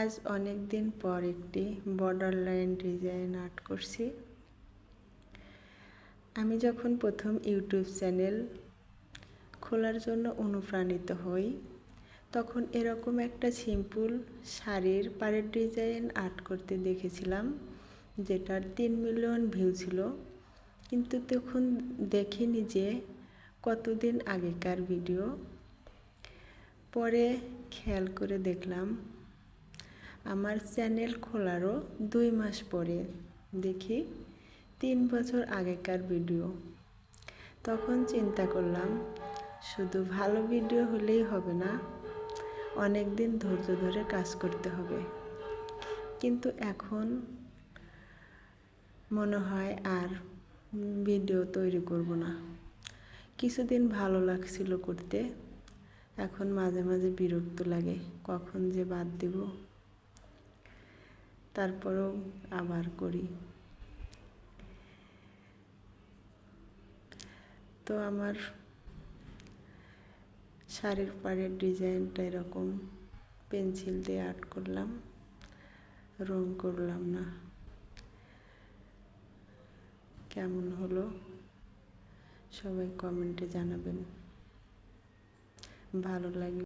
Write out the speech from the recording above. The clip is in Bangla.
আজ অনেক দিন পর একটি বর্ডার লাইন ডিজাইন আর্ট করছি। আমি যখন প্রথম ইউটিউব চ্যানেল খোলার জন্য অনুপ্রাণিত হই, তখন এরকম একটা সিম্পল শাড়ির পাড়ের ডিজাইন আর্ট করতে দেখেছিলাম, যেটার তিন মিলিয়ন ভিউ ছিল। কিন্তু তখন দেখিনি যে কতদিন আগেকার ভিডিও পরে খেয়াল করে দেখলাম আমার চ্যানেল খোলারও দুই মাস পরে। দেখি, তিন বছর আগেকার ভিডিও। তখন চিন্তা করলাম, শুধু ভালো ভিডিও হলেই হবে না অনেক দিন ধৈর্য ধরে কাজ করতে হবে। কিন্তু এখন মনে হয় আর ভিডিও তৈরি করব না। কিছুদিন ভালো লাগছিল করতে, এখন মাঝে মাঝে বিরক্ত লাগে, কখন যে বাদ দিব। তারপরেও আবার করি। তো আমার শাড়ির পাড়ের ডিজাইনটা এরকম। পেন্সিল দিয়ে আর্ট করলাম, রং করলাম না। কেমন হলো? সবাই কমেন্টে জানাবেন। ভালো লাগলে